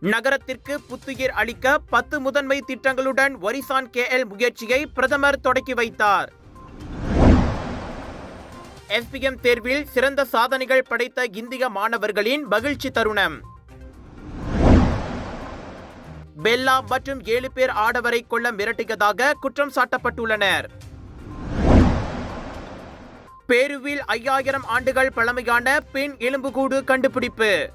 நகரத்திற்கு புத்துயிர் அளிக்க பத்து முதன்மை திட்டங்களுடன் ஒரிசான் கேஎல் முயற்சியை பிரதமர் தொடக்கி வைத்தார். எஸ்பிஎம் தேர்வில் சிறந்த சாதனைகள் படைத்த இந்திய மாணவர்களின் மகிழ்ச்சி தருணம். பெல்லா மற்றும் ஏழு பேர் ஆடவரை கொள்ள மிரட்டியதாக குற்றம் சாட்டப்பட்டுள்ளனர். பேருவில் ஐயாயிரம் ஆண்டுகள் பழமையான பெண் எலும்புகூடு கண்டுபிடிப்பு.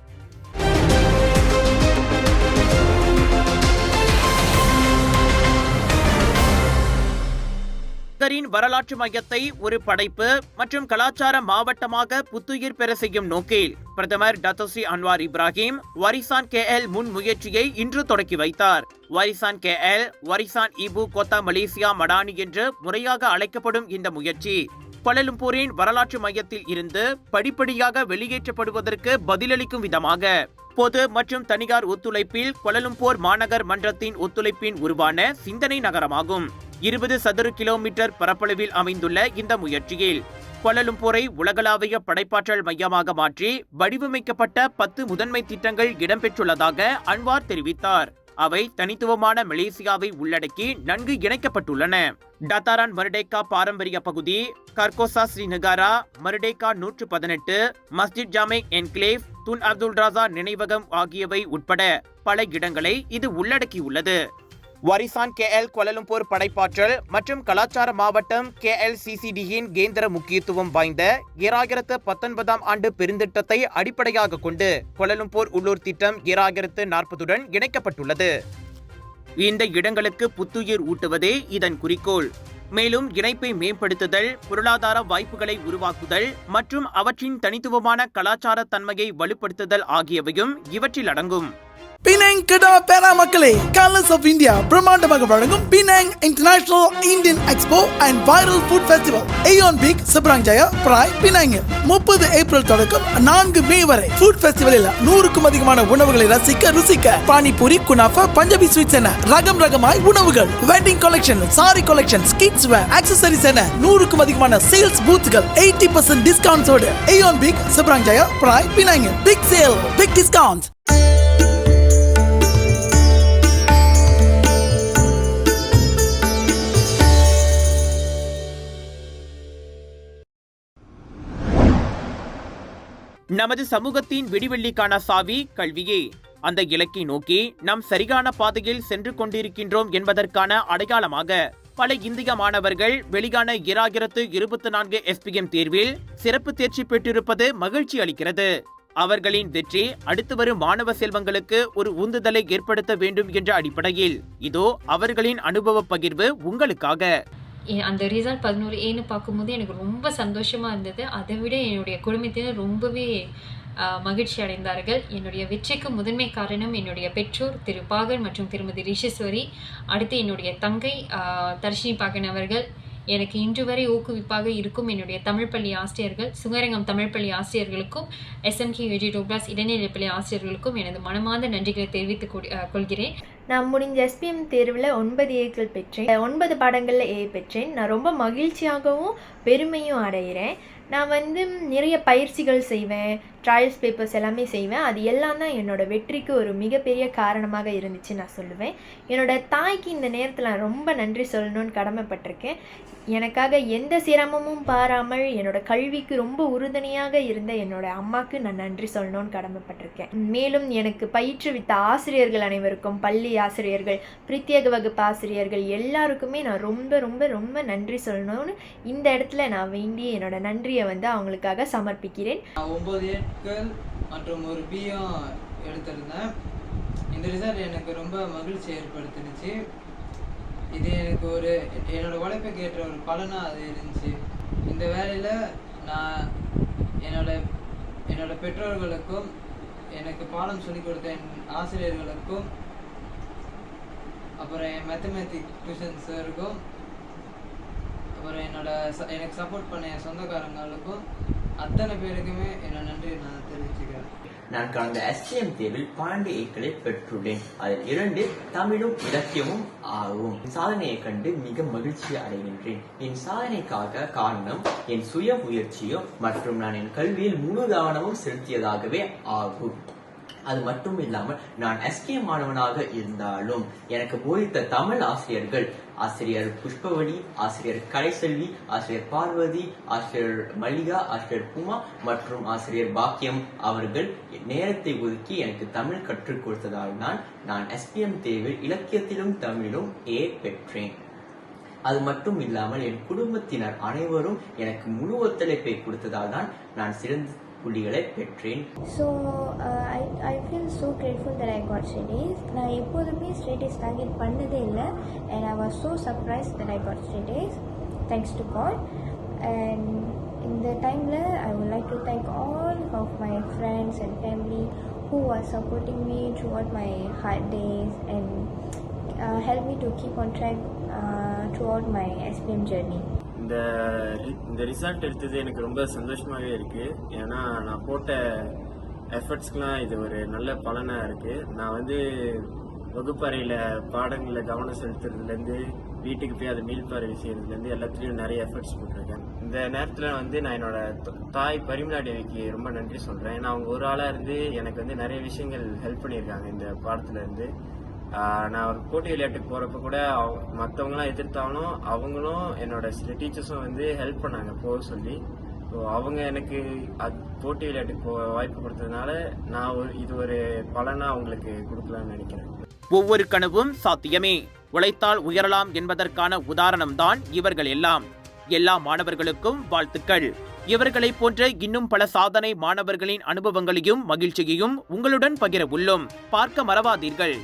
நகரின் வரலாற்று மையத்தை ஒரு படைப்பு மற்றும் கலாச்சார மாவட்டமாக புத்துயிர் பெற செய்யும் நோக்கில் பிரதமர் Datuk Seri Anwar Ibrahim Warisan K L முன் முயற்சியை இன்று தொடக்கி வைத்தார். Warisan K L Warisan Ibu Kota Malaysia Madani என்று முறையாக அழைக்கப்படும் இந்த முயற்சி கோலலும்பூரின் வரலாற்று மையத்தில் இருந்து படிப்படியாக வெளியேற்றப்படுவதற்கு பதிலளிக்கும் விதமாக பொது மற்றும் தனியார் ஒத்துழைப்பில் கோலலும்பூர் மாநகர் மன்றத்தின் ஒத்துழைப்பின் உருவான சிந்தனை நகரமாகும். இருபது சதுர கிலோமீட்டர் பரப்பளவில் அமைந்துள்ள இந்த முயற்சியில் கோலலும்பூரை உலகளாவிய படைப்பாற்றல் மையமாக மாற்றி வடிவமைக்கப்பட்ட பத்து முதன்மை திட்டங்கள் இடம்பெற்றுள்ளதாக அன்வார் தெரிவித்தார். அவை தனித்துவமான மலேசியாவை உள்ளடக்கி நன்கு இணைக்கப்பட்டுள்ளன. டத்தாரான் மருடேக்கா பாரம்பரிய பகுதி கர்கோசா ஸ்ரீநகாரா மருடேக்கா நூற்று பதினெட்டு Masjid Jamek enclave Tun Abdul Razak நினைவகம் ஆகியவை உட்பட பல இடங்களை இது உள்ளடக்கியுள்ளது. வரிசான் கேஎல் கோலலும்பூர் படைப்பாற்றல் மற்றும் கலாச்சார மாவட்டம் கேஎல் சிசிடியின் கேந்திர முக்கியத்துவம் வாய்ந்த ஈராயிரத்து பத்தொன்பதாம் ஆண்டு பெருந்திட்டத்தை அடிப்படையாக கொண்டு கோலலும்பூர் உள்ளூர் திட்டம் ஈராயிரத்து நாற்பதுடன் இணைக்கப்பட்டுள்ளது. இந்த இடங்களுக்கு புத்துயிர் ஊட்டுவதே இதன் குறிக்கோள். மேலும் இணைப்பை மேம்படுத்துதல் பொருளாதார வாய்ப்புகளை உருவாக்குதல் மற்றும் அவற்றின் தனித்துவமான கலாச்சார தன்மையை வலுப்படுத்துதல் ஆகியவையும் இவற்றில் அடங்கும். பினாங் கடா பேரா மக்களே கலர்ஸ் ஆஃப் இந்தியா பிரம்மாண்டமாக வழங்கும் Penang international Indian expo and viral food festival Aeon Big Seberang Jaya Prai Penang முப்பது ஏப்ரல் தொடக்கம் நான்கு மே வரை. ஃபுட் ஃபெஸ்டிவலில் நூறுக்கும் அதிகமான உணவுகளை ரசிக்க ருசிக்க. பானிபூரி குனாஃபா பஞ்சாபி ஸ்வீட்ஸ் என ரகம் ரகமாய் உணவுகள். Wedding collection sari collection kids wear accessories என நூறுக்கும் அதிகமான சேல்ஸ் பூத்துகள் eighty percent டிஸ்கவுண்ட்ஸோடு Aeon Big Seberang Jaya Prai Penang big sale big discount நமது சமூகத்தின் விடிவெள்ளிக்கான சாவி கல்வியே. அந்த இலக்கை நோக்கி நாம் சரியான பாதையில் சென்று கொண்டிருக்கின்றோம் என்பதற்கான அடையாளமாக பல இந்திய மாணவர்கள் வெளியான இராயிரத்து இருபத்தி நான்கு எஸ்பிஎம் தேர்வில் சிறப்பு தேர்ச்சி பெற்றிருப்பது மகிழ்ச்சி அளிக்கிறது. அவர்களின் வெற்றி அடுத்து வரும் மாணவ செல்வங்களுக்கு ஒரு உந்துதலை ஏற்படுத்த வேண்டும் என்ற அடிப்படையில் இதோ அவர்களின் அனுபவ பகிர்வு உங்களுக்காக. அந்த ரிசல்ட் பதினோரு ஏன்னு பார்க்கும்போது எனக்கு ரொம்ப சந்தோஷமாக இருந்தது. அதை விட என்னுடைய குடும்பத்தினர் ரொம்பவே மகிழ்ச்சி அடைந்தார்கள். என்னுடைய வெற்றிக்கு முதன்மை காரணம் என்னுடைய பெற்றோர் திரு பாகன் மற்றும் திருமதி ரிஷேஸ்வரி. அடுத்து என்னுடைய தங்கை தர்ஷினி பாகன் அவர்கள். எனக்கு இன்று வரை ஊக்குவிப்பாக இருக்கும் என்னுடைய தமிழ் பள்ளி ஆசிரியர்கள் சுங்கரங்கம் தமிழ் பள்ளி ஆசிரியர்களுக்கும் எஸ்எம்கே விஜய் டோப்ளாஸ் இடைநிலைப்பள்ளி ஆசிரியர்களுக்கும் எனது மனமார்ந்த நன்றிகளை தெரிவித்துக் கொள்கிறேன். நான் முடிஞ்ச எஸ்பிஎம் தேர்வில் ஒன்பது ஏக்கள் பெற்றேன். ஒன்பது பாடங்களில் ஏ பெற்றேன். நான் ரொம்ப மகிழ்ச்சியாகவும் பெருமையும் அடைகிறேன் நான் வந்து நிறைய பயிற்சிகள் செய்வேன். ட்ரையல்ஸ் பேப்பர்ஸ் எல்லாமே செய்வேன். அது எல்லாம் தான் என்னோடய வெற்றிக்கு ஒரு மிகப்பெரிய காரணமாக இருந்துச்சு நான் சொல்லுவேன். என்னோட தாய்க்கு இந்த நேரத்தில் நான் ரொம்ப நன்றி சொல்லணும்னு கடமைப்பட்டிருக்கேன். எனக்காக எந்த சிரமமும் பாராமல் என்னோட கல்விக்கு ரொம்ப உறுதுணையாக இருந்த என்னோடய அம்மாவுக்கு நான் நன்றி சொல்லணும்னு கடமைப்பட்டிருக்கேன். மேலும் எனக்கு பயிற்றுவித்த ஆசிரியர்கள் அனைவருக்கும் பள்ளி ஆசிரியர்கள் பிரத்யேக வகுப்பு ஆசிரியர்கள் எல்லாருக்குமே நான் ரொம்ப ரொம்ப ரொம்ப நன்றி சொல்லணும்னு இந்த இடத்துல நான் வேண்டி என்னோட நன்றியை வந்து அவங்களுக்காக சமர்ப்பிக்கிறேன். நான் ஒம்பது ஏட்கள் மற்றும் ஒரு பியும் எடுத்திருந்தேன். இந்த ரிசல்ட் எனக்கு ரொம்ப மகிழ்ச்சி ஏற்படுத்திடுச்சு இது எனக்கு ஒரு என்னோடய உழைப்புக்கு ஏற்ற ஒரு பலனாக அது இருந்துச்சு. இந்த வேலையில் நான் என்னோட என்னோட பெற்றோர்களுக்கும் எனக்கு பாடம் சொல்லிக் கொடுத்த என் ஆசிரியர்களுக்கும் அப்புறம் என் மேத்தமேட்டிக் டியூஷன் சாருக்கும் அப்புறம் என்னோட ச- எனக்கு சப்போர்ட் பண்ண என் சொந்தக்காரங்களுக்கும் அத்தனை பேருக்குமே என்ன நன்றி நான் தெரிவிச்சுக்கிறேன். நான் கடந்த எஸ்டிஎம் தேர்வில் பன்னெண்டு ஏக்களை பெற்றுள்ளேன். அதில் இரண்டு தமிழும் இலக்கியமும் ஆகும். சாதனையை கண்டு மிக மகிழ்ச்சி அடைகின்றேன். என் சாதனைக்காக காரணம் என் சுய முயற்சியும் மற்றும் நான் என் கல்வியில் முழு கவனமும் செலுத்தியதாகவே ஆகும். அது மட்டும் இல்லாமல் நான் எஸ்கே மாணவனாக இருந்தாலும் எனக்கு போதித்த தமிழ் ஆசிரியர்கள் ஆசிரியர் புஷ்பவடி ஆசிரியர் கலைசெல்வி ஆசிரியர் பார்வதி ஆசிரியர் மல்லிகா ஆசிரியர் குமா மற்றும் ஆசிரியர் பாக்கியம் அவர்கள் நேரத்தை ஒதுக்கி எனக்கு தமிழ் கற்றுக் கொடுத்ததால் தான் நான் எஸ்பிஎம் தேர்வில் இலக்கியத்திலும் தமிழிலும் ஏ பெற்றேன். அது மட்டும் இல்லாமல் என் குடும்பத்தினர் அனைவரும் எனக்கு முழு ஒத்துழைப்பை கொடுத்ததால் தான் நான் சிறந்த புள்ளிகளை பெற்றேன் so I I feel so grateful that I got straight As நான் எப்போதுமே ஸ்டேடேஸ் டார்கெட் பண்ணதே இல்லை and I was so surprise that I got straight As thanks to God and இந்த டைமில் I would like to thank all of my friends and family who are supporting me throughout my hard days and help me to keep on track throughout my SPM journey இந்த ரி- இந்த result எடுத்தது எனக்கு ரொம்ப சந்தோஷமாகவே இருக்குது ஏன்னா நான் போட்ட எஃபர்ட்ஸ்க்குலாம் இது ஒரு நல்ல பலனாக இருக்குது நான் வந்து வகுப்பறையில் பாடங்களில் கவனம் செலுத்துறதுலேருந்து வீட்டுக்கு போய் அதை மீள்பார்வை செய்கிறதுலேருந்து எல்லாத்துலேயும் நிறைய எஃபர்ட்ஸ் போட்டிருக்கேன். இந்த நேரத்தில் வந்து நான் என்னோட தாய் பரிமலா தேவிக்கு ரொம்ப நன்றி சொல்கிறேன் ஏன்னா அவங்க ஒரு ஆளாக இருந்து எனக்கு வந்து நிறைய விஷயங்கள் ஹெல்ப் பண்ணியிருக்காங்க இந்த பாடத்துலேருந்து நான் ஒரு போட்டி விளையாட்டுக்கு போகிறப்ப கூட மற்றவங்களாம் எதிர்த்தாலும் அவங்களும் என்னோட சில டீச்சர்ஸும் வந்து ஹெல்ப் பண்ணாங்க போக சொல்லி. ஸோ அவங்க எனக்கு அது போட்டி விளையாட்டுக்கு போக வாய்ப்பு கொடுத்ததுனால நான் ஒரு இது ஒரு பலனாக அவங்களுக்கு கொடுக்கலாம்னு நினைக்கிறேன். ஒவ்வொரு கனவும் சாத்தியமே. உழைத்தால் உயரலாம் என்பதற்கான உதாரணம்தான் இவர்கள் எல்லாம். எல்லா மாணவர்களுக்கும் வாழ்த்துக்கள். இவர்களைப் போன்ற இன்னும் பல சாதனை மாணவர்களின் அனுபவங்களையும் மகிழ்ச்சியையும் உங்களுடன் பகிர உள்ளோம் பார்க்க மறவாதீர்கள்.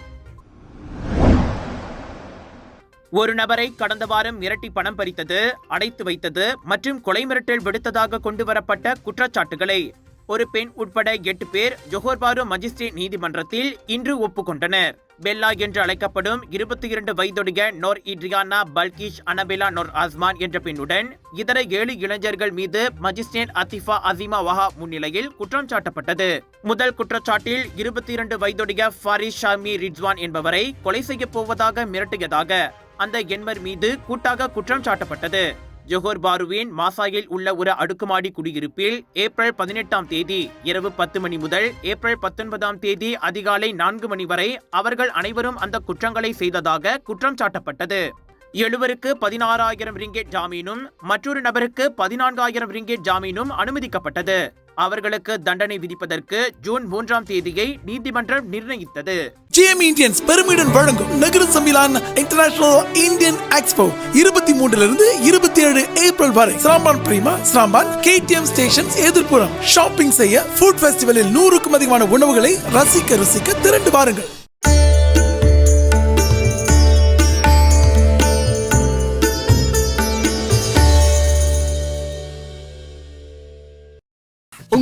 ஒரு நபரை கடந்த வாரம் மிரட்டி பணம் பறித்தது அடைத்து வைத்தது மற்றும் கொலை மிரட்டல் விடுத்ததாக கொண்டு வரப்பட்ட குற்றச்சாட்டுகளை ஒரு பெண் உட்பட எட்டு பேர் ஜொஹோர்பாரு மஜிஸ்ட்ரேட் நீதிமன்றத்தில் இன்று ஒப்புக்கொண்டனர். பெல்லா என்று அழைக்கப்படும் இருபத்தி இரண்டு வயதுடைய நோர் இட்ரியானா பல்கிஷ் அனபெலா நோர் அஸ்மான் என்ற பெண்ணுடன் இதர ஏழு இளைஞர்கள் மீது மஜிஸ்ட்ரேட் அத்திஃபா அசிமா வஹா முன்னிலையில் குற்றம் சாட்டப்பட்டது. முதல் குற்றச்சாட்டில் இருபத்தி இரண்டு வயதுடைய ஃபாரிஸ் ஷாமி ரிட்வான் என்பவரை கொலை செய்யப் போவதாக மிரட்டியதாக அந்த எண்மர் மீது கூட்டாக குற்றம் சாட்டப்பட்டது. ஜொஹோர் பாருவின் மாசாயில் உள்ள ஒரு அடுக்குமாடி குடியிருப்பில் ஏப்ரல் பதினெட்டாம் தேதி இரவு பத்து மணி முதல் ஏப்ரல் பத்தொன்பதாம் தேதி அதிகாலை நான்கு மணி வரை அவர்கள் அனைவரும் அந்த குற்றங்களை செய்ததாக குற்றம் சாட்டப்பட்டது. எழுவருக்கு பதினாறாயிரம் ரிங்கெட் ஜாமீனும் மற்றொரு நபருக்கு பதினான்காயிரம் ரிங்கெட் ஜாமீனும் அனுமதிக்கப்பட்டது. அவர்களுக்கு தண்டனை விதிப்பதற்கு ஜூன் மூன்றாம் தேதியை நீதிமன்றம் நிர்ணயித்தது. ஜிஎம் இந்தியன்ஸ் பெருமிடன் வழங்கும் நகர சம்மிலான் இன்டர்நேஷனல் இந்தியன் எக்ஸ்போ இருபத்தி மூன்றிலிருந்து இருபத்தி ஏழு ஏப்ரல் வரை. Seremban Prima Seremban KTM station எதிர்ப்புறம். Shopping செய்ய ஃபுட் ஃபெஸ்டிவலில் நூறுக்கும் அதிகமான உணவுகளை ரசிக்க ரசிக்க திரண்டு வாருங்கள்.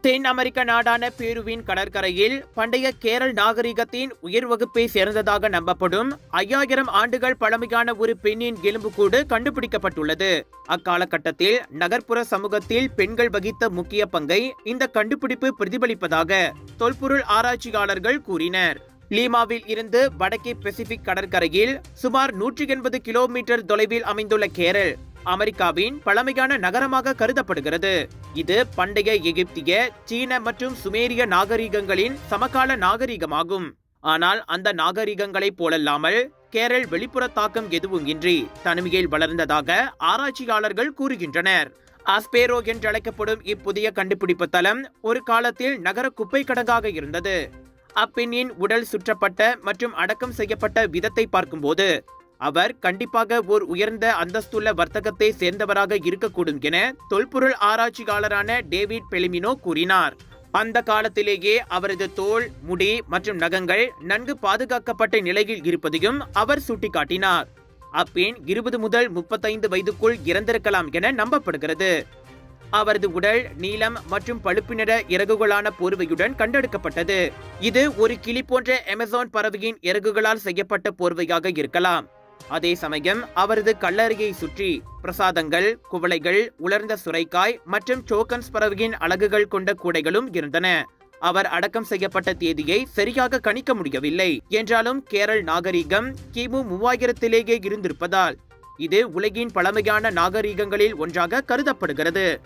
தென் அமெரிக்க நாடான பேருவின் கடற்கரையில் பண்டைய கேரள் நாகரிகத்தின் உயர் வகுப்பை சேர்ந்ததாக நம்பப்படும் ஐயாயிரம் ஆண்டுகள் பழமையான ஒரு பெண்ணின் எலும்புக்கூடு கண்டுபிடிக்கப்பட்டுள்ளது. அக்காலகட்டத்தில் நகர்ப்புற சமூகத்தில் பெண்கள் வகித்த முக்கிய பங்கை இந்த கண்டுபிடிப்பு பிரதிபலிப்பதாக தொல்பொருள் ஆராய்ச்சியாளர்கள் கூறினர். லீமாவில் இருந்து வடக்கே பசிபிக் கடற்கரையில் சுமார் நூற்றி எண்பது கிலோமீட்டர் தொலைவில் அமைந்துள்ள கேரள் அமெரிக்காவின் பழமையான நகரமாக கருதப்படுகிறது. இது பண்டைய எகிப்திய சீன மற்றும் சுமேரிய நாகரிகங்களின் சமகால நாகரிகமாகும். ஆனால் அந்த நாகரிகங்களைப் போலல்லாமல் கேரள் வெளிப்புற தாக்கம் எதுவும் இன்றி தனிமையில் வளர்ந்ததாக ஆராய்ச்சியாளர்கள் கூறுகின்றனர். ஆஸ்பேரோ என்றழைக்கப்படும் இப்புதிய கண்டுபிடிப்பு தளம் ஒரு காலத்தில் நகர குப்பை கடங்காக இருந்தது. அப்பெண்ணின் உடல் சுற்றப்பட்ட மற்றும் அடக்கம் செய்யப்பட்ட விதத்தை பார்க்கும்போது அவர் கண்டிப்பாக ஓர் உயர்ந்த அந்தஸ்துள்ள வர்த்தகத்தை சேர்ந்தவராக இருக்கக்கூடும் என தொல்பொருள் ஆராய்ச்சியாளரான டேவிட் பெலிமினோ கூறினார். அந்த காலத்திலேயே அவரது தோல் முடி மற்றும் நகங்கள் நன்கு பாதுகாக்கப்பட்ட நிலையில் இருப்பதையும் அவர் சுட்டிக்காட்டினார். அப்பெண் இருபது முதல் முப்பத்தைந்து வயதுக்குள் இறந்திருக்கலாம் என நம்பப்படுகிறது. அவரது உடல் நீலம் மற்றும் பழுப்பு நிற இறகுகளான போர்வையுடன் கண்டெடுக்கப்பட்டது. இது ஒரு கிளி போன்ற அமேசான் பறவையின் இறகுகளால் செய்யப்பட்ட போர்வையாக இருக்கலாம். அதே சமயம் அவரது கல்லறையை சுற்றி பிரசாதங்கள் குவளைகள் உலர்ந்த சுரைக்காய் மற்றும் சோக்கன்ஸ் பறவையின் அலகுகள் கொண்ட கூடைகளும் இருந்தன. அவர் அடக்கம் செய்யப்பட்ட தேதியை சரியாக கணிக்க முடியவில்லை. என்றாலும் கேரள் நாகரிகம் கிமு மூவாயிரத்திலேயே இருந்திருப்பதால் இது உலகின் பழமையான நாகரிகங்களில் ஒன்றாக கருதப்படுகிறது.